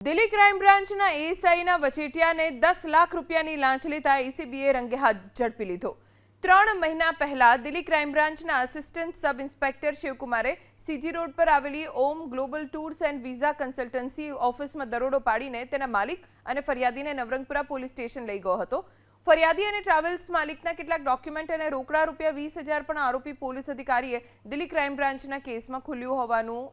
Delhi crime બ્રાન્ચના એએસઆઈના વચેટિયાને દસ લાખ રૂપિયાની લાંચ લેતા એસીબીએ રંગે હાથ ઝડપી લીધો. ત્રણ મહિના પહેલા દિલ્હી ક્રાઇમ બ્રાન્ચના આસિસ્ટન્ટ સબ ઇન્સ્પેક્ટર શિવકુમારે સીજી રોડ પર આવેલી Om global tours and visa consultancy ઓફિસમાં દરોડો પાડીને તેના માલિક અને ફરિયાદીને નવરંગપુરા પોલીસ સ્ટેશન લઈ ગયો હતો. ફરિયાદી અને ટ્રાવેલ્સ માલિકના કેટલાક ડોક્યુમેન્ટ અને રોકડા રૂપિયા વીસ હજાર પણ આરોપી પોલીસ અધિકારીએ દિલ્હી ક્રાઇમ બ્રાન્ચના કેસમાં ખુલ્યું હોવાનું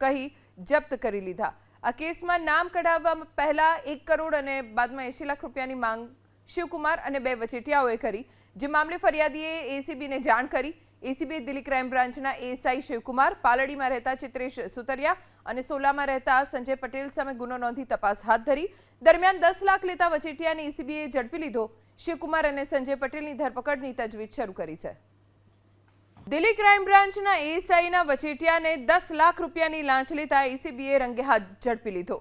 કહી જપ્ત કરી લીધા. આ કેસમાં નામ કઢાવવા પહેલા એક કરોડ અને બાદમાં એંશી લાખ રૂપિયાની માંગ શિવકુમાર અને બે વચેટિયાઓએ કરી. જે મામલે ફરિયાદીએ એસીબીને જાણ કરી. એસીબી દિલ્હી ક્રાઇમ બ્રાન્ચના એસઆઈ શિવકુમાર, પાલડીમાં રહેતા ચિત્રેશ સુતરિયા અને સોલામાં રહેતા સંજય પટેલ સામે ગુનો નોંધી તપાસ હાથ ધરી. દરમિયાન દસ લાખ લેતા વચેટિયાને એસીબીએ ઝડપી લીધો. શિવકુમાર અને સંજય પટેલની ધરપકડની તજવીજ શરૂ કરી છે. દિલ્હી ક્રાઇમ બ્રાન્ચના એએસઆઈના વચેટિયાને દસ લાખ રૂપિયાની લાંચ લેતા એસીબીએ રંગે હાથ ઝડપી લીધો.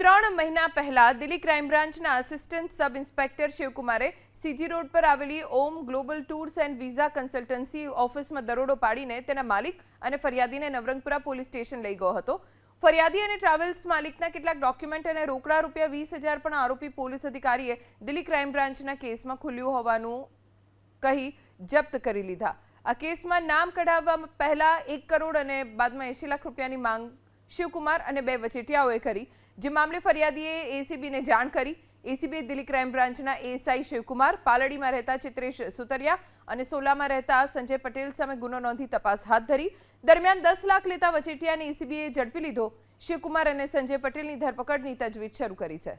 ત્રણ મહિના પહેલા દિલ્હી ક્રાઇમ બ્રાન્ચના આસિસ્ટન્ટ સબ ઇન્સ્પેક્ટર શિવકુમારે સીજી રોડ પર આવેલી Om global tours and visa consultancy ઓફિસમાં દરોડો પાડીને તેના માલિક અને ફરિયાદીને નવરંગપુરા પોલીસ સ્ટેશન લઈ ગયો હતો. ફરિયાદી અને ટ્રાવેલ્સ માલિકના કેટલાક ડોક્યુમેન્ટ અને રોકડા રૂપિયા વીસ હજાર પણ આરોપી પોલીસ અધિકારીએ દિલ્હી ક્રાઇમ બ્રાન્ચના કેસમાં ખુલ્યું હોવાનું કહી જપ્ત કરી લીધા. આ કેસમાં નામ કઢાવવા પહેલા એક કરોડ અને બાદમાં એંશી લાખ રૂપિયાની માંગ શિવકુમાર અને બે વચેટિયાઓએ કરી. જે મામલે ફરિયાદીએ એસીબીને જાણ કરી. એસીબી દિલ્હી ક્રાઇમ બ્રાન્ચના એસઆઈ શિવકુમાર, પાલડીમાં રહેતા ચિત્રેશ સુતરિયા અને સોલામાં રહેતા સંજય પટેલ સામે ગુનો નોંધી તપાસ હાથ ધરી. દરમિયાન દસ લાખ લેતા વચેટિયાને એસીબીએ ઝડપી લીધો. શિવકુમાર અને સંજય પટેલની ધરપકડની તજવીજ શરૂ કરી છે.